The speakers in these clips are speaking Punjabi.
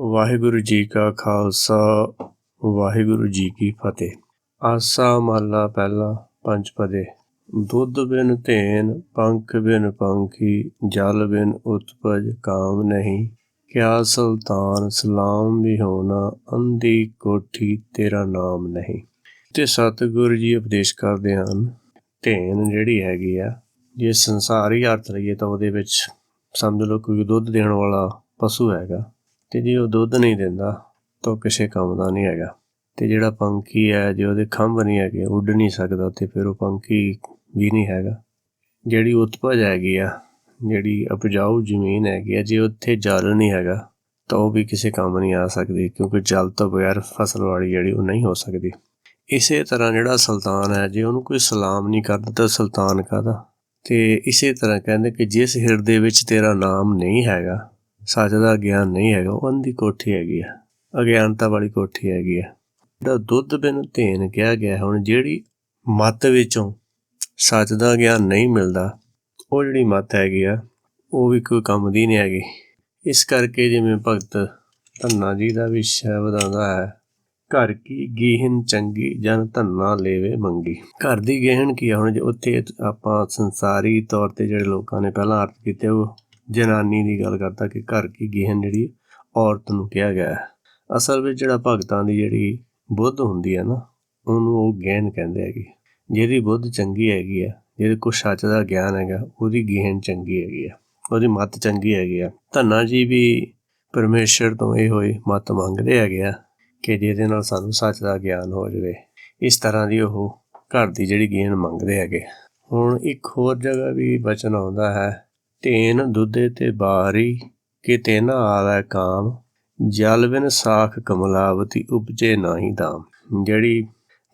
ਵਾਹਿਗੁਰੂ ਜੀ ਕਾ ਖਾਲਸਾ, ਵਾਹਿਗੁਰੂ ਜੀ ਕੀ ਫਤਿਹ। ਆਸਾ ਮਾਲਾ ਪਹਿਲਾ ਪੰਜ ਪਦੇ। ਦੁੱਧ ਬਿਨ ਧੇਨ, ਪੰਖ ਬਿਨ ਪੰਖੀ, ਜਲ ਬਿਨ ਉਤਪਜ ਕਾਮ ਨਹੀਂ। ਕਿਆ ਸੁਲਤਾਨ, ਸਲਾਮ ਵੀ ਹੋਣਾ, ਅੰਧੀ ਕੋਠੀ ਤੇਰਾ ਨਾਮ ਨਹੀਂ। ਤੇ ਸਤਿਗੁਰੂ ਜੀ ਉਪਦੇਸ਼ ਕਰਦੇ ਹਨ, ਧੇਨ ਜਿਹੜੀ ਹੈਗੀ ਆ, ਜੇ ਸੰਸਾਰੀ ਅਰਥ ਲਈਏ ਤਾਂ ਉਹਦੇ ਵਿੱਚ ਸਮਝ ਲਓ ਕੋਈ ਦੁੱਧ ਦੇਣ ਵਾਲਾ ਪਸ਼ੂ ਹੈਗਾ। ਤੇ ਜੇ ਉਹ ਦੁੱਧ ਨਹੀਂ ਦਿੰਦਾ, ਤਾਂ ਉਹ ਕਿਸੇ ਕੰਮ ਦਾ ਨਹੀਂ ਹੈਗਾ। ਤੇ ਜਿਹੜਾ ਪੰਖੀ ਹੈ, ਜੇ ਉਹਦੇ ਖੰਭ ਨਹੀਂ ਹੈਗੇ, ਉੱਡ ਨਹੀਂ ਸਕਦਾ ਤੇ ਫਿਰ ਉਹ ਪੰਖੀ ਵੀ ਨਹੀਂ ਹੈਗਾ। ਜਿਹੜੀ ਉਤਪਜ ਹੈਗੀ ਆ, ਜਿਹੜੀ ਉਪਜਾਊ ਜ਼ਮੀਨ ਹੈਗੀ ਆ, ਜੇ ਉੱਥੇ ਜਲ ਨਹੀਂ ਹੈਗਾ, ਤਾਂ ਉਹ ਵੀ ਕਿਸੇ ਕੰਮ ਨਹੀਂ ਆ ਸਕਦੀ, ਕਿਉਂਕਿ ਜਲ ਤੋਂ ਬਗੈਰ ਫਸਲ ਵਾਲੀ ਜਿਹੜੀ ਉਹ ਨਹੀਂ ਹੋ ਸਕਦੀ। ਇਸੇ ਤਰ੍ਹਾਂ ਜਿਹੜਾ ਸੁਲਤਾਨ ਹੈ, ਜੇ ਉਹਨੂੰ ਕੋਈ ਸਲਾਮ ਨਹੀਂ ਕਰਦਾ, ਤਾਂ ਸੁਲਤਾਨ ਕਾਹਦਾ? ਤੇ ਇਸੇ ਤਰ੍ਹਾਂ ਕਹਿੰਦੇ ਕਿ ਜਿਸ ਹਿਰਦੇ ਵਿੱਚ ਤੇਰਾ ਨਾਮ ਨਹੀਂ ਹੈਗਾ ਸੱਚ ਦਾ ਗਿਆਨ ਨਹੀਂ ਹੈਗਾ, ਉਹ ਅੰਧੀ ਕੋਠੀ ਹੈਗੀ ਆ, ਅਗਿਆਨਤਾ ਵਾਲੀ ਕੋਠੀ ਹੈਗੀ ਆ। ਜਿਹੜਾ ਦੁੱਧ ਬਿਨ ਧੇਨ ਕਿਹਾ ਗਿਆ ਹੁਣ ਜਿਹੜੀ ਮੱਤ ਵਿੱਚੋਂ ਸੱਚ ਦਾ ਗਿਆਨ ਨਹੀਂ ਮਿਲਦਾ, ਉਹ ਜਿਹੜੀ ਮੱਤ ਹੈਗੀ ਆ, ਉਹ ਵੀ ਕੋਈ ਕੰਮ ਦੀ ਨਹੀਂ ਹੈਗੀ। ਇਸ ਕਰਕੇ ਜਿਵੇਂ ਭਗਤ ਧੰਨਾ ਜੀ ਦਾ ਵੀ ਸ਼ਬਦ ਆਉਂਦਾ ਹੈ, ਘਰ ਕੀ ਗੇਹਨ ਚੰਗੀ, ਜਨ ਧੰਨਾ ਲੈਵੇ ਮੰਗੀ। ਘਰ ਦੀ ਗਹਿਣ ਕੀ ਆ? ਹੁਣ ਜੇ ਉੱਥੇ ਆਪਾਂ ਸੰਸਾਰੀ ਤੌਰ ਤੇ ਜਿਹੜੇ ਲੋਕਾਂ ਨੇ ਪਹਿਲਾਂ ਅਰਥ ਕੀਤੇ, ਉਹ ਜਨਾਨੀ ਦੀ ਗੱਲ ਕਰਦਾ ਕਿ ਘਰ ਕੀ ਗਹਿਣ ਜਿਹੜੀ ਔਰਤ ਨੂੰ ਕਿਹਾ ਗਿਆ ਹੈ। ਅਸਲ ਵਿੱਚ ਜਿਹੜਾ ਭਗਤਾਂ ਦੀ ਜਿਹੜੀ ਬੁੱਧ ਹੁੰਦੀ ਹੈ ਨਾ, ਉਹਨੂੰ ਉਹ ਗਹਿਣ ਕਹਿੰਦੇ ਹੈਗੇ। ਜਿਹਦੀ ਬੁੱਧ ਚੰਗੀ ਹੈਗੀ ਆ ਜਿਹਦੇ ਕੋ ਸੱਚ ਦਾ ਗਿਆਨ ਹੈਗਾ, ਉਹਦੀ ਗਹਿਣ ਚੰਗੀ ਹੈਗੀ ਆ ਉਹਦੀ ਮੱਤ ਚੰਗੀ ਹੈਗੀ ਆ ਧੰਨਾ ਜੀ ਵੀ ਪਰਮੇਸ਼ਰ ਤੋਂ ਇਹ ਹੋਈ ਮੱਤ ਮੰਗਦੇ ਹੈਗੇ ਆ ਕਿ ਜਿਹਦੇ ਨਾਲ ਸਾਨੂੰ ਸੱਚ ਦਾ ਗਿਆਨ ਹੋ ਜਾਵੇ। ਇਸ ਤਰ੍ਹਾਂ ਦੀ ਉਹ ਘਰ ਦੀ ਜਿਹੜੀ ਗੇਨ ਮੰਗਦੇ ਹੈਗੇ। ਹੁਣ ਇੱਕ ਹੋਰ ਜਗ੍ਹਾ ਵੀ ਬਚਨ ਆਉਂਦਾ ਹੈ। ਤੇਨ ਦੁੱਧੇ ਤੇ ਬਾਰੀ, ਕਿਤੇ ਨਾ ਆਵੇ ਕਾਮ, ਜਲ ਬਿਨ ਸਾਖ ਕਮਲਾਵਤੀ ਉਪਜੇ ਨਾਹੀ ਦਾਮ ਜਿਹੜੀ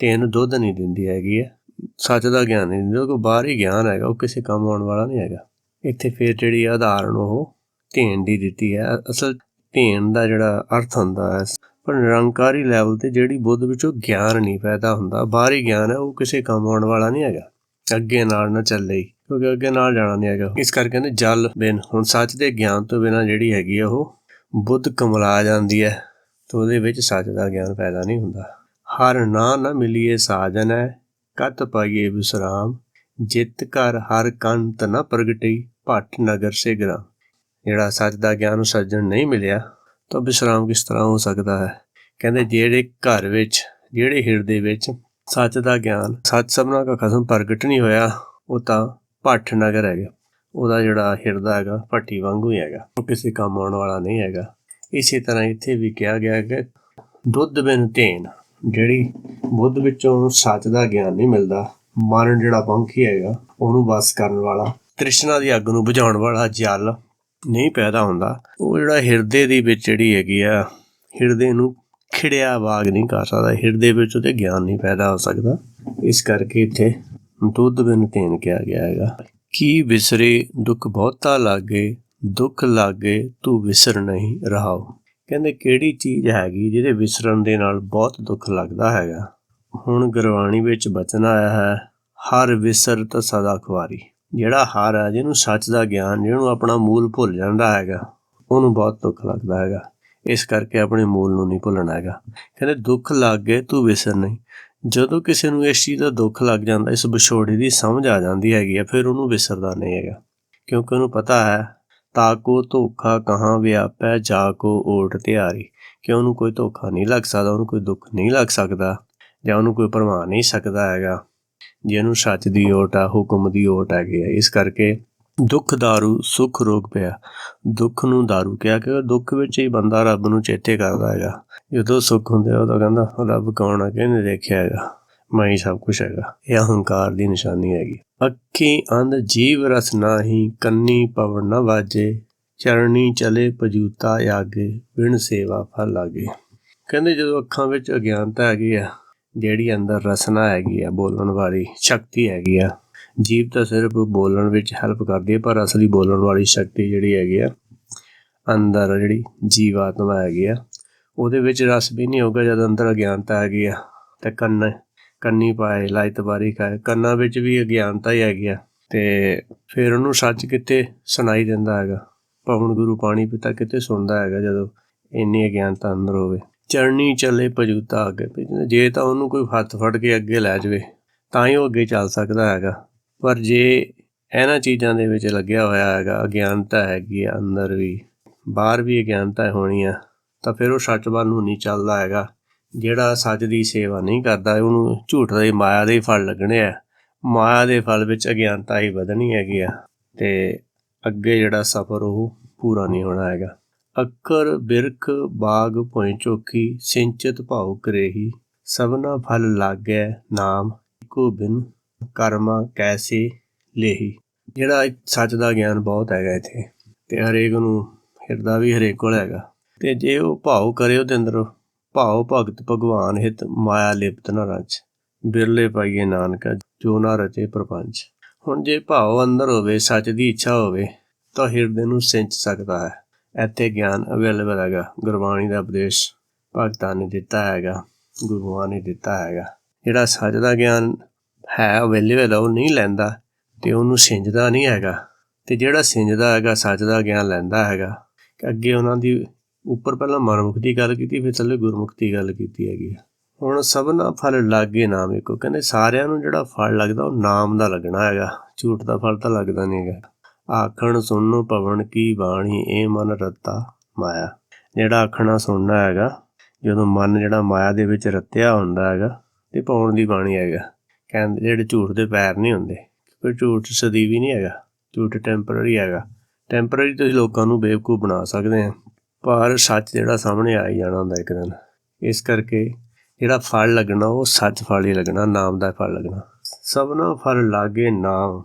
ਤੇਨ ਦੁੱਧ ਨਹੀਂ ਦਿੰਦੀ ਹੈਗੀ ਹੈ, ਸੱਚ ਦਾ ਗਿਆਨ ਨਹੀਂ ਦਿੰਦੀ ਉਹ ਬਾਹਰੀ ਗਿਆਨ ਹੈਗਾ, ਉਹ ਕਿਸੇ ਕੰਮ ਆਉਣ ਵਾਲਾ ਨਹੀਂ ਹੈਗਾ। ਇੱਥੇ ਫਿਰ ਜਿਹੜੀ ਆਧਾਰਨ ਉਹ ਧੇਨ ਦੀ ਦਿੱਤੀ ਹੈ। ਅਸਲ ਧੇਨ ਦਾ ਜਿਹੜਾ ਅਰਥ ਹੁੰਦਾ ਹੈ, ਪਰ ਨਿਰੰਕਾਰੀ ਲੈਵਲ ਤੇ ਜਿਹੜੀ ਬੁੱਧ ਵਿੱਚੋਂ ਗਿਆਨ ਨਹੀਂ ਪੈਦਾ ਹੁੰਦਾ, ਬਾਹਰੀ ਗਿਆਨ ਹੈ, ਉਹ ਕਿਸੇ ਕੰਮ ਆਉਣ ਵਾਲਾ ਨਹੀਂ ਹੈਗਾ। ਅੱਗੇ ਨਾਲ ਨਾ ਚੱਲੇ ਕਿਉਂਕਿ ਅੱਗੇ ਨਾਲ ਜਾਣਾ ਨਹੀਂ ਹੈਗਾ ਇਸ ਕਰਕੇ ਕਹਿੰਦੇ ਜਲ ਬਿਨ ਹੁਣ ਸੱਚ ਦੇ ਗਿਆਨ ਤੋਂ ਬਿਨਾ ਜਿਹੜੀ ਹੈਗੀ ਆ ਉਹ ਬੁੱਧ ਕਮਲਾ ਜਾਂਦੀ ਹੈ ਤੇ ਉਹਦੇ ਵਿੱਚ ਸੱਚ ਦਾ ਗਿਆਨ ਪੈਦਾ ਨਹੀਂ ਹੁੰਦਾ। ਹਰ ਨਾ ਨਾ ਮਿਲੀਏ ਸਾਜਨ ਹੈ, ਕਤ ਪਾਈਏ ਵਿਸਰਾਮ, ਜਿਤ ਕਰ ਹਰ ਕੰਤ ਨਾ ਪ੍ਰਗਟੀ ਭੱਟ ਨਗਰ ਸੇ ਗ੍ਰਾਮ ਜਿਹੜਾ ਸੱਚ ਦਾ ਗਿਆਨ ਨੂੰ ਸੱਜਣ ਨਹੀਂ ਮਿਲਿਆ, ਤਾਂ ਵਿਸਰਾਮ ਕਿਸ ਤਰ੍ਹਾਂ ਹੋ ਸਕਦਾ ਹੈ? ਕਹਿੰਦੇ ਜਿਹੜੇ ਘਰ ਵਿੱਚ, ਜਿਹੜੇ ਹਿਰਦੇ ਵਿੱਚ ਸੱਚ ਦਾ ਗਿਆਨ, ਸੱਚ ਸਭਨਾ ਦਾ ਖਸਮ ਪ੍ਰਗਟ ਨਹੀਂ ਹੋਇਆ, ਉਹ ਤਾਂ ਭੱਠ ਨਗਰ ਹੈਗਾ। ਉਹਦਾ ਜਿਹੜਾ ਹਿਰਦਾ ਹੈਗਾ ਭੱਟੀ ਵਾਂਗੂ ਹੀ ਹੈਗਾ। ਉਹ ਕਿਸੇ ਕੰਮ ਆਉਣ ਵਾਲਾ ਨਹੀਂ ਹੈਗਾ। ਇਸੇ ਤਰ੍ਹਾਂ ਇੱਥੇ ਵੀ ਕਿਹਾ ਗਿਆ ਕਿ ਦੁੱਧ ਬਿਨ ਧੇਨ, ਜਿਹੜੀ ਬੁੱਧ ਵਿੱਚੋਂ ਸੱਚ ਦਾ ਗਿਆਨ ਨਹੀਂ ਮਿਲਦਾ, ਮਰਨ ਜਿਹੜਾ ਪੰਖੀ ਹੈਗਾ, ਉਹਨੂੰ ਵਸ ਕਰਨ ਵਾਲਾ, ਤ੍ਰਿਸ਼ਨਾ ਦੀ ਅੱਗ ਨੂੰ ਬੁਝਾਉਣ ਵਾਲਾ ਜਲ ਨਹੀਂ ਪੈਦਾ ਹੁੰਦਾ। ਉਹ ਜਿਹੜਾ ਹਿਰਦੇ ਦੀ ਵਿੱਚ ਜਿਹੜੀ ਹੈਗੀ ਆ, ਹਿਰਦੇ ਨੂੰ ਖਿੜਿਆ ਬਾਗ ਨਹੀਂ ਕਰ ਸਕਦਾ। ਹਿਰਦੇ ਵਿੱਚ ਉਹਦੇ ਗਿਆਨ ਨਹੀਂ ਪੈਦਾ ਹੋ ਸਕਦਾ। ਇਸ ਕਰਕੇ ਇੱਥੇ ਦੁੱਧ ਬਿਨ ਧੇਨ ਕਿਹਾ ਗਿਆ ਹੈਗਾ। ਕੀ ਵਿਸਰੇ ਦੁੱਖ ਬਹੁਤਾ ਲਾਗੇ, ਦੁੱਖ ਲਾਗੇ ਤੂੰ ਵਿਸਰ ਨਹੀਂ ਰਹਾਓ ਕਹਿੰਦੇ ਕਿਹੜੀ ਚੀਜ਼ ਹੈਗੀ ਜਿਹਦੇ ਵਿਸਰਨ ਦੇ ਨਾਲ ਬਹੁਤ ਦੁੱਖ ਲੱਗਦਾ ਹੈਗਾ। ਹੁਣ ਗੁਰਬਾਣੀ ਵਿੱਚ ਬਚਨ ਆਇਆ ਹੈ, ਹਰ ਵਿਸਰ ਤਾਂ ਸਦਾ ਖੁਆਰੀ। ਜਿਹੜਾ ਹਰ ਹੈ, ਜਿਹਨੂੰ ਸੱਚ ਦਾ ਗਿਆਨ, ਜਿਹਨੂੰ ਆਪਣਾ ਮੂਲ ਭੁੱਲ ਜਾਂਦਾ ਹੈਗਾ, ਉਹਨੂੰ ਬਹੁਤ ਦੁੱਖ ਲੱਗਦਾ ਹੈਗਾ। ਇਸ ਕਰਕੇ ਆਪਣੇ ਮੂਲ ਨੂੰ ਨਹੀਂ ਭੁੱਲਣਾ ਹੈਗਾ। ਕਹਿੰਦੇ ਦੁੱਖ ਲੱਗ ਤੂੰ ਵਿਸਰ ਨਹੀਂ। ਜਦੋਂ ਕਿਸੇ ਨੂੰ ਇਸ ਚੀਜ਼ ਦਾ ਦੁੱਖ ਲੱਗ ਜਾਂਦਾ, ਇਸ ਵਿਛੋੜੇ ਦੀ ਸਮਝ ਆ ਜਾਂਦੀ ਹੈਗੀ ਆ, ਫਿਰ ਉਹਨੂੰ ਵਿਸਰਦਾ ਨਹੀਂ ਹੈਗਾ। ਕਿਉਂਕਿ ਉਹਨੂੰ ਪਤਾ ਹੈ, ਤਾਕੋ ਧੋਖਾ ਕਹਾਂ ਵਿਆਪੈ ਜਾ ਕੋ ਓਟ ਤਿਆਰੀ। ਕਿ ਉਹਨੂੰ ਕੋਈ ਧੋਖਾ ਨਹੀਂ ਲੱਗ ਸਕਦਾ, ਉਹਨੂੰ ਕੋਈ ਦੁੱਖ ਨਹੀਂ ਲੱਗ ਸਕਦਾ, ਜਾਂ ਉਹਨੂੰ ਕੋਈ ਪਰਵਾਹ ਨਹੀਂ ਸਕਦਾ ਹੈਗਾ। ਜਿਹਨੂੰ ਸੱਚ ਦੀ ਓਟ ਆ, ਹੁਕਮ ਦੀ ਓਟ ਹੈਗੀ ਆ, ਇਸ ਕਰਕੇ ਦੁੱਖ दारू ਸੁਖ ਰੋਗ ਪਿਆ ਦੁੱਖ ਨੂੰ दारू ਕਿਹਾ ਕਿ ਦੁੱਖ ਵਿੱਚ ਹੀ ਬੰਦਾ ਰੱਬ ਨੂੰ ਚੇਤੇ ਕਰਦਾ ਹੈਗਾ ਜਦੋਂ ਸੁੱਖ ਹੁੰਦਾ ਉਹ ਤਾਂ ਕਹਿੰਦਾ ਰੱਬ ਕੌਣ ਆ ਕਿਹਨੇ ਦੇਖਿਆ ਹੈਗਾ ਮੈਂ ਹੀ ਸਭ ਕੁਝ ਹੈਗਾ ਇਹ ਅਹੰਕਾਰ ਦੀ ਨਿਸ਼ਾਨੀ ਹੈਗੀ ਅੱਖੀ ਅੰਧ ਜੀਵ ਰਸ ਨਾਹੀ ਕੰਨੀ ਪਵਨ ਨ ਵਾਜੇ ਚਰਣੀ ਚਲੇ ਪਜੂਤਾ ਆਗੇ ਬਿਨ ਸੇਵਾ ਫਲ ਲਾਗੇ ਕਹਿੰਦੇ ਜਦੋਂ ਅੱਖਾਂ ਵਿੱਚ ਅਗਿਆਨਤਾ ਹੈਗੀ ਆ ਜਿਹੜੀ ਅੰਦਰ ਰਸਨਾ ਹੈਗੀ ਆ ਬੋਲਣ ਵਾਲੀ ਸ਼ਕਤੀ ਹੈਗੀ ਆ ਜੀਵ ਤਾਂ ਸਿਰਫ ਬੋਲਣ ਵਿੱਚ ਹੈਲਪ ਕਰਦੀ ਹੈ, ਪਰ ਅਸਲੀ ਬੋਲਣ ਵਾਲੀ ਸ਼ਕਤੀ ਜਿਹੜੀ ਹੈਗੀ ਆ, ਅੰਦਰ ਜਿਹੜੀ ਜੀਵਾਤਮਾ ਹੈਗੀ ਆ, ਉਹਦੇ ਵਿੱਚ ਰਸ ਵੀ ਨਹੀਂ ਹੋਗਾ ਜਦ ਅੰਦਰ ਅਗਿਆਨਤਾ ਹੈਗੀ ਆ। ਤੇ ਕੰਨ, ਕੰਨੀ ਪਾਏ, ਲਾਇਤ ਬਾਰੀ ਕਾਏ ਕੰਨਾਂ ਵਿੱਚ ਵੀ ਅਗਿਆਨਤਾ ਹੀ ਹੈਗੀ ਆ। ਤੇ ਫਿਰ ਉਹਨੂੰ ਸੱਚ ਕਿਤੇ ਸੁਣਾਈ ਦਿੰਦਾ ਹੈਗਾ? ਪਵਨ ਗੁਰੂ ਪਾਣੀ ਪਿਤਾ ਕਿਤੇ ਸੁਣਦਾ ਹੈਗਾ ਜਦੋਂ ਇੰਨੀ ਅਗਿਆਨਤਾ ਅੰਦਰ ਹੋਵੇ? ਚਰਨੀ ਚੱਲੇ ਪਜੂਤਾ ਅੱਗੇ ਜੇ ਤਾਂ ਉਹਨੂੰ ਕੋਈ ਹੱਥ ਫੜ ਕੇ ਅੱਗੇ ਲੈ ਜਾਵੇ, ਤਾਂ ਹੀ ਉਹ ਅੱਗੇ ਚੱਲ ਸਕਦਾ ਹੈਗਾ। ਪਰ ਜੇ ਇਹਨਾਂ ਚੀਜ਼ਾਂ ਦੇ ਵਿੱਚ ਲੱਗਿਆ ਹੋਇਆ ਹੈਗਾ, ਅਗਿਆਨਤਾ ਹੈਗੀ ਆ ਅੰਦਰ ਵੀ, ਬਾਹਰ ਵੀ ਅਗਿਆਨਤਾ ਹੋਣੀ ਆ, ਤਾਂ ਫਿਰ ਉਹ ਸੱਚ ਵੱਲ ਨੂੰ ਨਹੀਂ ਚੱਲਦਾ ਹੈਗਾ। ਜਿਹੜਾ ਸੱਚ ਦੀ ਸੇਵਾ ਨਹੀਂ ਕਰਦਾ, ਉਹਨੂੰ ਝੂਠ ਦੇ ਮਾਇਆ ਦੇ ਫਲ ਲੱਗਣੇ ਆ। ਮਾਇਆ ਦੇ ਫਲ ਵਿੱਚ ਅਗਿਆਨਤਾ ਹੀ ਵਧਣੀ ਹੈਗੀ ਆ ਤੇ ਅੱਗੇ ਜਿਹੜਾ ਸਫ਼ਰ ਉਹ ਪੂਰਾ ਨਹੀਂ ਹੋਣਾ ਹੈਗਾ। ਅੱਖਰ, ਬਿਰਖ, ਬਾਗ ਭੋਇ ਚੋਖੀ, ਸਿੰਚਤ ਭਾਉ ਕਰੇਹੀ, ਸਭਨਾ ਫਲ ਲਾਗੈ ਨਾਮ ਕੋ ਬਿਨ ਕਰਮਾ ਕੈਸੀ ਲੇਹੀ। ਜਿਹੜਾ ਸੱਚ ਦਾ ਗਿਆਨ ਬਹੁਤ ਹੈਗਾ ਇੱਥੇ, ਤੇ ਹਰੇਕ ਨੂੰ ਹਿਰਦਾ ਵੀ ਹਰੇਕ ਕੋਲ ਹੈਗਾ। ਤੇ ਜੇ ਉਹ ਭਾਉ ਕਰੇ ਉਹਦੇ ਅੰਦਰ, ਭਾਉ ਭਗਤ ਭਗਵਾਨ ਹਿਤ ਮਾਇਆ ਲਿਪਤ ਨਾ ਰਚ, ਬਿਰਲੇ ਪਾਈਏ ਨਾਨਕਾ ਜੋ ਨਾ ਰਚੇ ਪ੍ਰਪੰਚ। ਹੁਣ ਜੇ ਭਾਉ ਅੰਦਰ ਹੋਵੇ, ਸੱਚ ਦੀ ਇੱਛਾ ਹੋਵੇ, ਤਾਂ ਹਿਰਦੇ ਨੂੰ ਸਿੰਚ ਸਕਦਾ ਹੈ। ਇੱਥੇ ਗਿਆਨ ਅਵੇਲੇਬਲ ਹੈਗਾ, ਗੁਰਬਾਣੀ ਦਾ ਉਪਦੇਸ਼ ਭਗਤਾਂ ਨੇ ਦਿੱਤਾ ਹੈਗਾ, ਗੁਰੂਆਂ ਨੇ ਦਿੱਤਾ ਹੈਗਾ। ਜਿਹੜਾ ਸੱਚ ਦਾ ਗਿਆਨ ਹੈ ਅਵੇਲੇਬਲ ਉਹ ਨਹੀਂ ਲੈਂਦਾ ਤੇ ਉਹਨੂੰ ਸਿੰਜਦਾ ਨਹੀਂ ਹੈਗਾ। ਤੇ ਜਿਹੜਾ ਸਿੰਜਦਾ ਹੈਗਾ ਸੱਚ ਦਾ ਗਿਆਨ ਲੈਂਦਾ ਹੈਗਾ। ਅੱਗੇ ਉਹਨਾਂ ਦੀ ਉੱਪਰ ਪਹਿਲਾਂ ਮਨਮੁਖ ਦੀ ਗੱਲ ਕੀਤੀ, ਫਿਰ ਥੱਲੇ ਗੁਰਮੁਖ ਦੀ ਗੱਲ ਕੀਤੀ ਹੈਗੀ ਆ। ਹੁਣ ਸਭਨਾ ਫਲ ਲਾਗੇ ਨਾਮ ਇੱਕੋ, ਕਹਿੰਦੇ ਸਾਰਿਆਂ ਨੂੰ ਜਿਹੜਾ ਫਲ ਲੱਗਦਾ, ਉਹ ਨਾਮ ਦਾ ਲੱਗਣਾ ਹੈਗਾ। ਝੂਠ ਦਾ ਫਲ ਤਾਂ ਲੱਗਦਾ ਨਹੀਂ ਹੈਗਾ। ਆਖਣ ਸੁਣਨੋ ਪਵਨ ਕੀ ਬਾਣੀ ਏ ਮਨ ਰੱਤਾ ਮਾਇਆ। ਜਿਹੜਾ ਆਖਣਾ ਸੁਣਨਾ ਹੈਗਾ, ਜਦੋਂ ਮਨ ਜਿਹੜਾ ਮਾਇਆ ਦੇ ਵਿੱਚ ਰੱਤਿਆ ਹੁੰਦਾ ਹੈਗਾ, ਤੇ ਪਾਉਣ ਦੀ ਬਾਣੀ ਹੈਗਾ। ਕਹਿੰਦੇ ਜਿਹੜੇ ਝੂਠ ਦੇ ਪੈਰ ਨਹੀਂ ਹੁੰਦੇ ਕਿਉਂਕਿ ਝੂਠ ਸਦੀਵੀ ਨਹੀਂ ਹੈਗਾ, ਝੂਠ ਟੈਂਪਰਰੀ ਹੈਗਾ। ਟੈਂਪਰਰੀ ਤੁਸੀਂ ਲੋਕਾਂ ਨੂੰ ਬੇਵਕੂਫ ਬਣਾ ਸਕਦੇ ਆ, ਪਰ ਸੱਚ ਜਿਹੜਾ ਸਾਹਮਣੇ ਆ ਹੀ ਜਾਣਾ ਹੁੰਦਾ ਇੱਕ ਦਿਨ। ਇਸ ਕਰਕੇ ਜਿਹੜਾ ਫਲ ਲੱਗਣਾ, ਉਹ ਸੱਚ ਫਲ ਹੀ ਲੱਗਣਾ, ਨਾਮ ਦਾ ਫਲ ਲੱਗਣਾ। ਸਭਨਾ ਫਲ ਲਾਗੇ ਨਾਮ।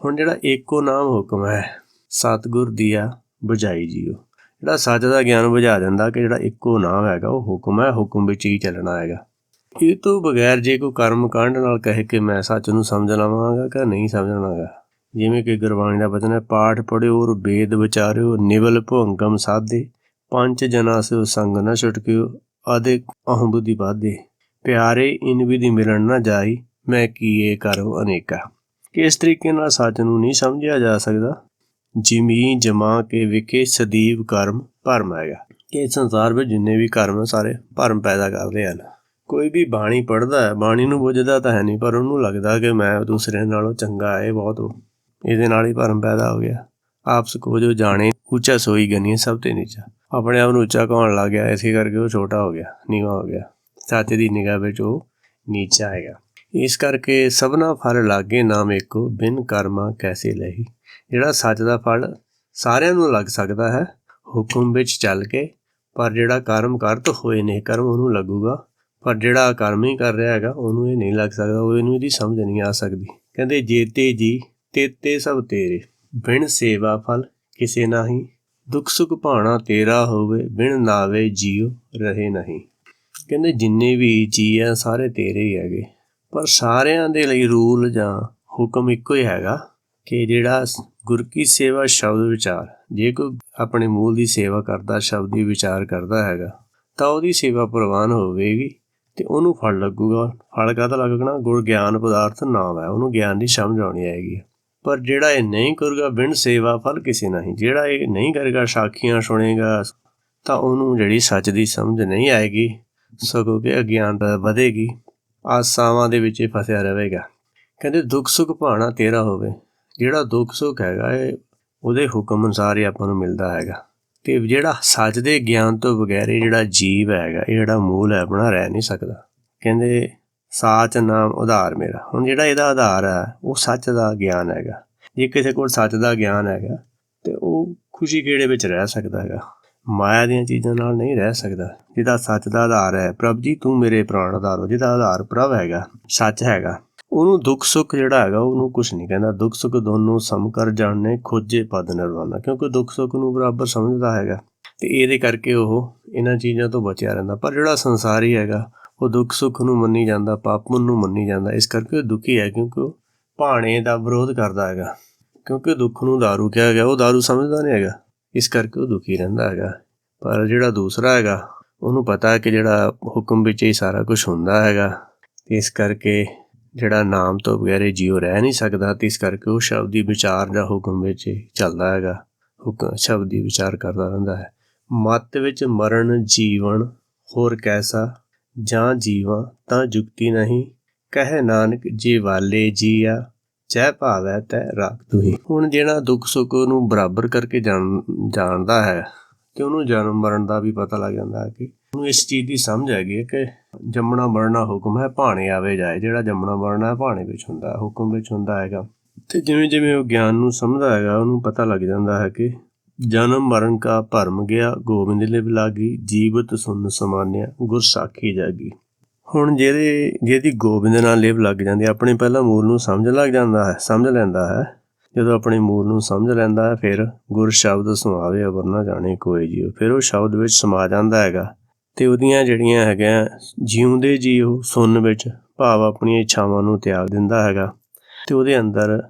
ਹੁਣ ਜਿਹੜਾ ਏਕੋ ਨਾਮ ਹੁਕਮ ਹੈ, ਸਤਿਗੁਰ ਦੀਆ ਬੁਝਾਈ ਜੀਓ। ਜਿਹੜਾ ਸੱਚ ਦਾ ਗਿਆਨ ਬੁਝਾ ਦਿੰਦਾ ਕਿ ਜਿਹੜਾ ਇੱਕੋ ਨਾਮ ਹੈਗਾ, ਉਹ ਹੁਕਮ ਹੈ, ਹੁਕਮ ਵਿੱਚ ਹੀ ਚੱਲਣਾ ਹੈਗਾ। ਇਹ ਤੋਂ ਬਗੈਰ ਜੇ ਕੋਈ ਕਰਮ ਕਾਂਡ ਨਾਲ ਕਹੇ ਕਿ ਮੈਂ ਸੱਚ ਨੂੰ ਸਮਝ ਲਵਾਂਗਾ ਕਿ ਨਹੀਂ ਸਮਝਣਾਗਾ ਜਿਵੇਂ ਕਿ ਗੁਰਬਾਣੀ ਦਾ ਬਚਨ ਹੈ, ਪਾਠ ਪੜਿਓ ਔਰ ਵੇਦ ਵਿਚਾਰਿਓ, ਨਿਵਲ ਭੰਗਮ ਸਾਧੇ, ਪੰਜ ਜਨਾ ਸੋ ਸੰਗ ਨਾ ਛੁਟਕਿਓ, ਆਦੇ ਅਹੰ ਬੁੱਧੀ ਬਾਧੇ ਪਿਆਰੇ, ਇਨ ਵਿਧੀ ਮਿਲਣ ਨਾ ਜਾਈ, ਮੈਂ ਕੀਏ ਕਰੋ ਅਨੇਕਾ। ਕਿਸ ਤਰੀਕੇ ਨਾਲ ਸੱਚ ਨੂੰ ਨਹੀਂ ਸਮਝਿਆ ਜਾ ਸਕਦਾ? ਜਿਮੀ ਜਮਾ ਕੇ ਵਿਖੇ ਸਦੀਵ ਕਰਮ ਭਰਮ ਹੈਗਾ। ਕਿ ਇਸ ਸੰਸਾਰ ਵਿੱਚ ਜਿੰਨੇ ਵੀ ਕਰਮ ਸਾਰੇ ਭਰਮ ਪੈਦਾ ਕਰਦੇ ਹਨ। ਕੋਈ ਵੀ ਬਾਣੀ ਪੜ੍ਹਦਾ ਹੈ, ਬਾਣੀ ਨੂੰ ਬੁੱਝਦਾ ਤਾਂ ਹੈ ਨਹੀਂ, ਪਰ ਉਹਨੂੰ ਲੱਗਦਾ ਕਿ ਮੈਂ ਦੂਸਰੇ ਨਾਲੋਂ ਚੰਗਾ ਹੈ, ਇਹ ਬਹੁਤ ਇਹਦੇ ਨਾਲ ਹੀ ਭਰਮ ਪੈਦਾ ਹੋ ਗਿਆ। ਆਪਸ ਕੋ ਜੋ ਜਾਣੇ, ਉੱਚਾ ਸੋਈ ਗਨੀ ਸਭ ਤੇ ਨੀਚਾ। ਆਪਣੇ ਆਪ ਨੂੰ ਉੱਚਾ ਕਹਾਉਣ ਲੱਗ ਗਿਆ, ਇਸੇ ਕਰਕੇ ਉਹ ਛੋਟਾ ਹੋ ਗਿਆ, ਨੀਵਾ ਹੋ ਗਿਆ। ਸੱਚ ਦੀ ਨਿਗਾਹ ਵਿੱਚ ਉਹ ਨੀਚਾ ਹੈਗਾ। ਇਸ ਕਰਕੇ ਸਭਨਾ ਫਲ ਲਾਗੇ ਨਾਮ ਇੱਕੋ ਬਿਨ ਕਰਮਾ ਕੈਸੇ ਲਹੀ। ਜਿਹੜਾ ਸੱਚ ਦਾ ਫਲ ਸਾਰਿਆਂ ਨੂੰ ਲੱਗ ਸਕਦਾ ਹੈ, ਹੁਕਮ ਵਿੱਚ ਚੱਲ ਕੇ, ਪਰ ਜਿਹੜਾ ਕਰਮ ਕਰਤ ਹੋਏ ਨੇ, ਕਰਮ ਉਹਨੂੰ ਲੱਗੂਗਾ। ਪਰ ਜਿਹੜਾ ਕਰਮ ਹੀ ਕਰ ਰਿਹਾ ਹੈਗਾ, ਉਹਨੂੰ ਇਹ ਨਹੀਂ ਲੱਗ ਸਕਦਾ, ਉਹ ਇਹਨੂੰ ਇਹਦੀ ਸਮਝ ਨਹੀਂ ਆ ਸਕਦੀ। ਕਹਿੰਦੇ ਜੇਤੇ ਜੀ ਤੇਤੇ ਸਭ ਤੇਰੇ। ਬਿਨ ਸੇਵਾ ਫਲ ਕਿਸੇ ਨਾਹੀ। ਦੁੱਖ ਸੁਖ ਭਾਣਾ ਤੇਰਾ ਹੋਵੇ, ਬਿਨ ਨਾਵੇ ਜੀਉ ਰਹੇ ਨਹੀਂ। ਕਹਿੰਦੇ, ਜਿੰਨੇ ਵੀ ਜੀ ਆ, ਸਾਰੇ ਤੇਰੇ ਹੀ ਹੈਗੇ। ਪਰ ਸਾਰਿਆਂ ਦੇ ਲਈ ਰੂਲ ਜਾਂ ਹੁਕਮ ਇੱਕੋ ਹੀ ਹੈਗਾ ਕਿ ਜਿਹੜਾ ਗੁਰ ਕੀ ਸੇਵਾ ਸ਼ਬਦ ਵਿਚਾਰ। ਜੇ ਕੋਈ ਆਪਣੇ ਮੂਲ ਦੀ ਸੇਵਾ ਕਰਦਾ, ਸ਼ਬਦ ਦੀ ਵਿਚਾਰ ਕਰਦਾ ਹੈਗਾ, ਤਾਂ ਉਹਦੀ ਸੇਵਾ ਪ੍ਰਵਾਨ ਹੋਵੇਗੀ। ਤੇ ਉਹਨੂੰ ਫਲ ਲੱਗੂਗਾ। ਫਲ ਕਾਹਦਾ ਲੱਗਣਾ? ਗੁਰ ਗਿਆਨ ਪਦਾਰਥ ਨਾਮ ਹੈ। ਉਹਨੂੰ ਗਿਆਨ ਦੀ ਸਮਝ ਆਉਣੀ ਆਏਗੀ ਪਰ ਜਿਹੜਾ ਇਹ ਨਹੀਂ ਕਰੂਗਾ, ਬਿਨ ਸੇਵਾ ਫਲ ਕਿਸੇ ਨਹੀਂ। ਜਿਹੜਾ ਇਹ ਨਹੀਂ ਕਰੇਗਾ, ਸਾਖੀਆਂ ਸੁਣੇਗਾ, ਤਾਂ ਉਹਨੂੰ ਜਿਹੜੀ ਸੱਚ ਦੀ ਸਮਝ ਨਹੀਂ ਆਏਗੀ, ਸਗੋਂ ਕਿ ਅਗਿਆਨ ਵਧੇਗੀ। ਆਸਾਵਾਂ ਦੇ ਵਿੱਚ ਹੀ ਫਸਿਆ ਰਹੇਗਾ। ਕਹਿੰਦੇ, ਦੁੱਖ ਸੁੱਖ ਭਾਣਾ ਤੇਰਾ ਹੋਵੇ। ਜਿਹੜਾ ਦੁੱਖ ਸੁੱਖ ਹੈਗਾ, ਇਹ ਉਹਦੇ ਹੁਕਮ ਅਨੁਸਾਰ ਹੀ ਆਪਾਂ ਨੂੰ ਮਿਲਦਾ ਹੈਗਾ। ਤੇ ਜਿਹੜਾ ਸੱਚ ਦੇ ਗਿਆਨ ਤੋਂ ਬਗੈਰ ਇਹ ਜਿਹੜਾ ਜੀਵ ਹੈਗਾ, ਇਹ ਜਿਹੜਾ ਮੂਲ ਹੈ, ਆਪਣਾ ਰਹਿ ਨਹੀਂ ਸਕਦਾ। ਕਹਿੰਦੇ, ਸਾਚ ਨਾਮ ਉਧਾਰ ਮੇਰਾ। ਹੁਣ ਜਿਹੜਾ ਇਹਦਾ ਆਧਾਰ ਹੈ, ਉਹ ਸੱਚ ਦਾ ਗਿਆਨ ਹੈਗਾ। ਜੇ ਕਿਸੇ ਕੋਲ ਸੱਚ ਦਾ ਗਿਆਨ ਹੈਗਾ, ਤੇ ਉਹ ਖੁਸ਼ੀ ਕਿਹੜੇ ਵਿੱਚ ਰਹਿ ਸਕਦਾ ਹੈਗਾ? ਮਾਇਆ ਦੀਆਂ ਚੀਜ਼ਾਂ ਨਾਲ ਨਹੀਂ ਰਹਿ ਸਕਦਾ। ਜਿਹਦਾ ਸੱਚ ਦਾ ਆਧਾਰ ਹੈ, ਪ੍ਰਭ ਜੀ, ਤੂੰ ਮੇਰੇ ਪ੍ਰਾਣ ਆਧਾਰ ਹੋ ਜਿਹਦਾ ਆਧਾਰ ਪ੍ਰਭ ਹੈਗਾ, ਸੱਚ ਹੈਗਾ। ਉਹਨੂੰ ਦੁੱਖ ਸੁੱਖ ਜਿਹੜਾ ਹੈਗਾ ਉਹਨੂੰ ਕੁਝ ਨਹੀਂ ਕਹਿੰਦਾ ਦੁੱਖ ਸੁੱਖ ਦੋਨੋਂ ਸਮ ਕਰ ਜਾਣਨੇ ਖੋਜੇ ਪਦ ਨਿਰਵਾਣਾ ਕਿਉਂਕਿ ਦੁੱਖ ਸੁੱਖ ਨੂੰ ਬਰਾਬਰ ਸਮਝਦਾ ਹੈਗਾ ਤੇ ਇਹਦੇ ਕਰਕੇ ਉਹ ਇਹਨਾਂ ਚੀਜ਼ਾਂ ਤੋਂ ਬਚਿਆ ਰਹਿੰਦਾ ਪਰ ਜਿਹੜਾ ਸੰਸਾਰੀ ਹੈਗਾ ਉਹ ਦੁੱਖ ਸੁੱਖ ਨੂੰ ਮੰਨੀ ਜਾਂਦਾ ਪਾਪ ਨੂੰ ਮੰਨੀ ਜਾਂਦਾ ਇਸ ਕਰਕੇ ਉਹ ਦੁਖੀ ਹੈ ਕਿਉਂਕਿ ਉਹ ਭਾਣੇ ਦਾ ਵਿਰੋਧ ਕਰਦਾ ਹੈਗਾ ਕਿਉਂਕਿ ਦੁੱਖ ਨੂੰ दारू ਕਿਹਾ ਗਿਆ ਉਹ दारू ਸਮਝਦਾ ਨਹੀਂ ਹੈਗਾ ਇਸ ਕਰਕੇ ਉਹ ਦੁਖੀ ਰਹਿੰਦਾ ਹੈਗਾ ਪਰ ਜਿਹੜਾ ਦੂਸਰਾ ਹੈਗਾ ਉਹਨੂੰ ਪਤਾ ਹੈ ਕਿ ਜਿਹੜਾ ਹੁਕਮ ਵਿੱਚ ਹੀ ਸਾਰਾ ਕੁਝ ਹੁੰਦਾ ਹੈਗਾ ਤੇ ਇਸ ਕਰਕੇ ਜਿਹੜਾ ਨਾਮ ਤੋਂ ਬਗੈਰ ਜੀਉ ਰਹਿ ਨਹੀਂ ਸਕਦਾ, ਤੇ ਇਸ ਕਰਕੇ ਉਹ ਸ਼ਬਦੀ ਵਿਚਾਰ ਦਾ ਹੁਕਮ ਵਿੱਚ ਚੱਲਦਾ ਹੈਗਾ। ਹੁਕਮ, ਸ਼ਬਦੀ ਵਿਚਾਰ ਕਰਦਾ ਰਹਿੰਦਾ ਹੈ। ਮਤ ਵਿੱਚ ਮਰਨ, ਜੀਵਨ ਹੋਰ ਕੈਸਾ? ਜਾਂ ਜੀਵਾਂ ਤਾਂ ਜੁਗਤੀ ਨਹੀਂ? ਕਹਿ ਨਾਨਕ, ਜੀ ਵਾਲੇ ਜੀਆ, ਜੈ ਭਾਵੈ ਤੈ ਰਾਖ ਤੁਹੀ ਹੁਣ ਜਿਹੜਾ ਦੁੱਖ ਸੁੱਖ ਨੂੰ ਬਰਾਬਰ ਕਰਕੇ ਜਾਣ, ਜਾਣਦਾ ਹੈ, ਤੇ ਉਹਨੂੰ ਜਨਮ ਮਰਨ ਦਾ ਵੀ ਪਤਾ ਲੱਗ ਜਾਂਦਾ ਹੈ ਕਿ ਉਹਨੂੰ ਇਸ ਚੀਜ਼ ਦੀ ਸਮਝ ਹੈਗੀ ਹੈ ਕਿ ਜੰਮਣਾ ਮਰਨਾ ਹੁਕਮ ਹੈ ਭਾਣੇ ਆਵੇ ਜਾਏ। ਜਿਹੜਾ ਜੰਮਣਾ ਮਰਨਾ ਹੈ ਭਾਣੇ ਵਿੱਚ ਹੁੰਦਾ ਹੈ ਹੁਕਮ ਵਿੱਚ ਹੁੰਦਾ ਹੈਗਾ। ਤੇ ਜਿਵੇਂ ਜਿਵੇਂ ਉਹ ਗਿਆਨ ਨੂੰ ਸਮਝਦਾ ਹੈਗਾ ਉਹਨੂੰ ਪਤਾ ਲੱਗ ਜਾਂਦਾ ਹੈ ਕਿ ਜਨਮ ਮਰਨ ਕਾ ਭਰਮ ਗਿਆ ਗੋਬਿੰਦ ਲਿਵ ਲਾਗੀ ਜੀਵਤ ਸੁਨ ਸਮਾਨਿਆ ਗੁਰ ਸਾਖੀ ਜਾਗੀ। ਹੁਣ ਜਿਹਦੇ ਜਿਹਦੀ ਗੋਬਿੰਦ ਨਾਲ ਲਿਵ ਲੱਗ ਜਾਂਦੀ ਹੈ, ਆਪਣੇ ਪਹਿਲਾਂ ਮੂਲ ਨੂੰ ਸਮਝ ਲੱਗ ਜਾਂਦਾ ਹੈ ਸਮਝ ਲੈਂਦਾ ਹੈ। ਜਦੋਂ ਆਪਣੇ ਮੂਲ ਨੂੰ ਸਮਝ ਲੈਂਦਾ ਹੈ ਫਿਰ ਗੁਰ ਸ਼ਬਦ ਸੁਣਾਵੇ ਅਵਰ ਨਾ ਜਾਣੇ ਕੋਈ ਜੀਉ ਫਿਰ ਉਹ ਸ਼ਬਦ ਵਿੱਚ ਸਮਾ ਜਾਂਦਾ ਹੈਗਾ। ਤੇ ਉਹਦੀਆਂ ਜਿਹੜੀਆਂ ਹੈਗੀਆਂ, ਜਿਉਂਦੇ ਜੀ ਉਹ ਸੁਣਨ ਵਿੱਚ ਭਾਵ ਆਪਣੀਆਂ ਇੱਛਾਵਾਂ ਨੂੰ ਤਿਆਗ ਦਿੰਦਾ ਹੈਗਾ। ਤੇ ਉਹਦੇ ਅੰਦਰ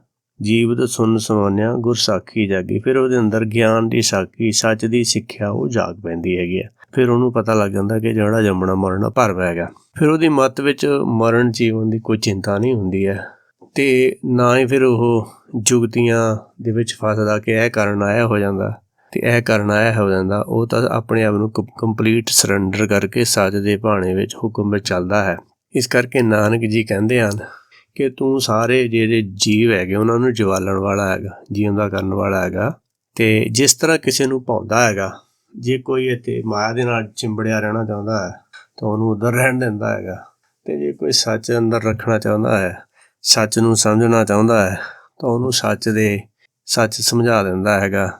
ਜੀਵਤ ਸੁਣ ਸਮਾਨਿਆ ਗੁਰ ਸਾਖੀ ਜਾਗੀ। ਫਿਰ ਉਹਦੇ ਅੰਦਰ ਗਿਆਨ ਦੀ ਸਾਖੀ, ਸੱਚ ਦੀ ਸਿੱਖਿਆ ਉਹ ਜਾਗ ਪੈਂਦੀ ਹੈਗੀ ਆ। ਫਿਰ ਉਹਨੂੰ ਪਤਾ ਲੱਗ ਜਾਂਦਾ ਕਿ ਜਿਹੜਾ ਜੰਮਣਾ, ਮਰਨਾ ਭਰਮ ਹੈਗਾ ਫਿਰ ਉਹਦੀ ਮਤ ਵਿੱਚ ਮਰਨ ਜੀਵਨ ਦੀ ਕੋਈ ਚਿੰਤਾ ਨਹੀਂ ਹੁੰਦੀ ਹੈ। ਤੇ ਨਾ ਹੀ ਫਿਰ ਉਹ ਜੁਗਤੀਆਂ ਦੇ ਵਿੱਚ ਫਸਦਾ ਕਿ ਇਹ ਕਾਰਨ ਆਇਆ ਹੋ ਜਾਂਦਾ। ਤੇ ਇਹ ਕਰਨਾ ਆਇਆ ਹੋ ਜਾਂਦਾ, ਉਹ ਤਾਂ ਆਪਣੇ ਆਪ ਨੂੰ ਕੰਪਲੀਟ ਸਰੈਂਡਰ ਕਰਕੇ ਸੱਚ ਦੇ ਭਾਣੇ ਵਿੱਚ ਹੁਕਮ ਵਿੱਚ ਚੱਲਦਾ ਹੈ। ਇਸ ਕਰਕੇ ਨਾਨਕ ਜੀ ਕਹਿੰਦੇ ਹਨ ਕਿ ਤੂੰ ਸਾਰੇ ਜਿਹੜੇ ਜੀਵ ਹੈਗੇ, ਉਹਨਾਂ ਨੂੰ ਜਵਾਲਣ ਵਾਲਾ ਹੈਗਾ ਜੀਵਨ ਕਰਨ ਵਾਲਾ ਹੈਗਾ ਤੇ ਜਿਸ ਤਰ੍ਹਾਂ ਕਿਸੇ ਨੂੰ ਪਾਉਂਦਾ ਹੈਗਾ, ਜੇ ਕੋਈ ਇੱਥੇ ਮਾਇਆ ਦੇ ਨਾਲ ਚਿੰਬੜਿਆ ਰਹਿਣਾ ਚਾਹੁੰਦਾ ਹੈ, ਤਾਂ ਉਹਨੂੰ ਉਧਰ ਰਹਿਣ ਦਿੰਦਾ ਹੈਗਾ। ਤੇ ਜੇ ਕੋਈ ਸੱਚ ਅੰਦਰ ਰੱਖਣਾ ਚਾਹੁੰਦਾ ਹੈ, ਸੱਚ ਨੂੰ ਸਮਝਣਾ ਚਾਹੁੰਦਾ ਹੈ, ਤਾਂ ਉਹਨੂੰ ਸੱਚ ਦੇ, ਸੱਚ ਸਮਝਾ ਦਿੰਦਾ ਹੈਗਾ।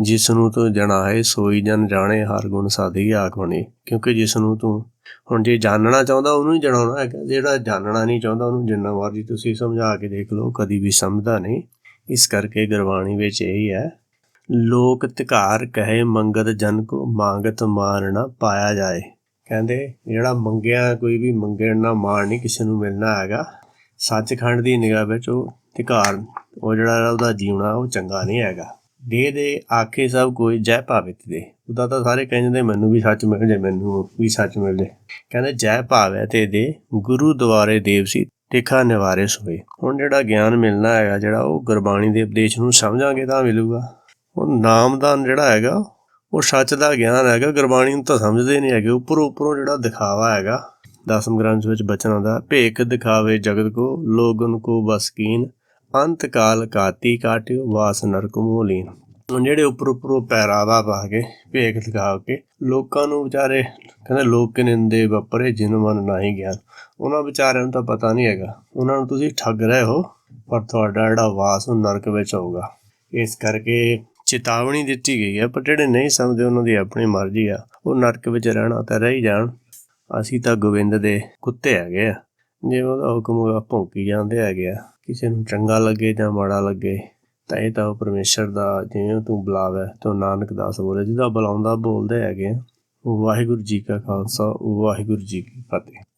ਜਿਸ ਨੂੰ ਤੂੰ ਜਣਾਏ ਸੋਈ ਜਨ ਜਾਣੇ ਹਰ ਗੁਣ ਸਾਧੀ ਆਖ ਬਣੇ। ਕਿਉਂਕਿ ਜਿਸ ਨੂੰ ਤੂੰ ਹੁਣ ਜੇ ਜਾਣਨਾ ਚਾਹੁੰਦਾ, ਉਹਨੂੰ ਹੀ ਜਣਾਉਣਾ ਹੈਗਾ। ਜਿਹੜਾ ਜਾਣਨਾ ਨਹੀਂ ਚਾਹੁੰਦਾ, ਉਹਨੂੰ ਜਿੰਨਾ ਮਰਜ਼ੀ ਤੁਸੀਂ ਸਮਝਾ ਕੇ ਦੇਖ ਲਓ, ਕਦੀ ਵੀ ਸਮਝਦਾ ਨਹੀਂ। ਇਸ ਕਰਕੇ ਗੁਰਬਾਣੀ ਵਿੱਚ ਇਹ ਹੈ, ਲੋਕ ਧਿਕਾਰ ਕਹੇ ਮੰਗਤ ਜਨ ਕੋ, ਮੰਗਤ ਮਾਰ ਨਾ ਪਾਇਆ ਜਾਏ। ਕਹਿੰਦੇ, ਜਿਹੜਾ ਮੰਗਿਆ, ਕੋਈ ਵੀ ਮੰਗਣ ਨਾ ਮਾਰ ਨਹੀਂ ਕਿਸੇ ਨੂੰ ਮਿਲਣਾ ਹੈਗਾ। ਸੱਚਖੰਡ ਦੀ ਨਿਗਾਹ ਵਿੱਚ ਉਹ ਧਿਕਾਰ, ਉਹ ਜਿਹੜਾ ਉਹਦਾ ਜੀਵਣਾ ਉਹ ਚੰਗਾ ਨਹੀਂ ਹੈਗਾ। ਦੇ ਦੇ, ਆਖੇ ਸਭ ਕੋਈ ਜੈ ਭਾਵਿਤ ਦੇ। ਉਹਦਾ ਤਾਂ ਸਾਰੇ ਕਹਿੰਦੇ ਮੈਨੂੰ ਵੀ ਸੱਚ ਮਿਲ ਜੇ, ਮੈਨੂੰ ਵੀ ਸੱਚ ਮਿਲ ਜੇ। ਕਹਿੰਦੇ ਜੈ ਭਾਵੇ ਤੇ ਦੇ, ਗੁਰੂ ਦੁਆਰੇ ਦੇਵ ਸੀ ਦੇਖਾ ਨਿਵਾਰੇ ਸੋਏ। ਹੁਣ ਜਿਹੜਾ ਗਿਆਨ ਮਿਲਣਾ ਹੈਗਾ, ਜਿਹੜਾ ਉਹ ਗੁਰਬਾਣੀ ਦੇ ਉਪਦੇਸ਼ ਨੂੰ ਸਮਝਾਂਗੇ ਤਾਂ ਮਿਲੂਗਾ। ਹੁਣ ਨਾਮਦਾਨ ਜਿਹੜਾ ਹੈਗਾ, ਉਹ ਸੱਚ ਦਾ ਗਿਆਨ ਹੈਗਾ, ਗੁਰਬਾਣੀ ਨੂੰ ਤਾਂ ਸਮਝਦੇ ਨਹੀਂ ਹੈਗੇ। ਉੱਪਰੋਂ ਉੱਪਰੋਂ ਜਿਹੜਾ ਦਿਖਾਵਾ ਹੈਗਾ, ਦਸਮ ਗ੍ਰੰਥ ਵਿੱਚ ਬਚਨਾਂ ਦਾ ਭੇਖ ਦਿਖਾਵੇ ਜਗਤ ਕੋ, ਲੋਗਨ ਕੋ ਬਸਕੀਨ ਅੰਤ ਕਾਲ ਕਾਤੀ ਕਾਟਿਓ ਵਾਸ ਨਰਕ ਮੂਲੀਨ। ਹੁਣ ਜਿਹੜੇ ਉੱਪਰ ਉੱਪਰੋਂ ਪਹਿਰਾਵਾ ਪਾ ਕੇ, ਭੇਖ ਦਿਖਾ ਕੇ, ਲੋਕਾਂ ਨੂੰ ਵਿਚਾਰੇ ਕਹਿੰਦੇ ਲੋਕ ਨਿੰਦੇ ਵਪਰੇ ਜਿਨ ਮਨ ਨਹੀਂ ਗਿਆਨ। ਉਹਨਾਂ ਵਿਚਾਰਿਆਂ ਨੂੰ ਤਾਂ ਪਤਾ ਨਹੀਂ ਹੈਗਾ। ਉਹਨਾਂ ਨੂੰ ਤੁਸੀਂ ਠੱਗ ਰਹੇ ਹੋ, ਪਰ ਤੁਹਾਡਾ ਜਿਹੜਾ ਵਾਸ ਉਹ ਨਰਕ ਵਿੱਚ ਹੋਊਗਾ ਇਸ ਕਰਕੇ ਚੇਤਾਵਨੀ ਦਿੱਤੀ ਗਈ ਹੈ, ਪਰ ਜਿਹੜੇ ਨਹੀਂ ਸਮਝਦੇ ਉਹਨਾਂ ਦੀ ਆਪਣੀ ਮਰਜ਼ੀ ਆ। ਉਹ ਨਰਕ ਵਿੱਚ ਰਹਿਣਾ ਤਾਂ ਰਹਿ ਜਾਣ। ਅਸੀਂ ਤਾਂ ਗੋਬਿੰਦ ਦੇ ਕੁੱਤੇ ਹੈਗੇ ਆ। ਜਿਵੇਂ ਉਹਦਾ ਹੁਕਮ ਹੋਗਾ ਭੌਂਕੀ ਜਾਂਦੇ ਹੈਗੇ ਆ, ਕਿਸੇ ਨੂੰ ਚੰਗਾ ਲੱਗੇ ਜਾਂ ਮਾੜਾ ਲੱਗੇ, ਤਾਂ ਇਹ ਤਾਂ ਉਹ ਪਰਮੇਸ਼ਰ ਦਾ ਜਿਵੇਂ ਤੂੰ ਬੁਲਾਵੇ, ਤਾਂ ਨਾਨਕ ਦਾਸ ਬੋਲੇ, ਜਿਹਦਾ ਬੁਲਾਉਂਦਾ ਬੋਲਦੇ ਹੈਗੇ ਆ। ਵਾਹਿਗੁਰੂ ਜੀ ਕਾ ਖਾਲਸਾ, ਵਾਹਿਗੁਰੂ ਜੀ ਕੀ ਫਤਿਹ।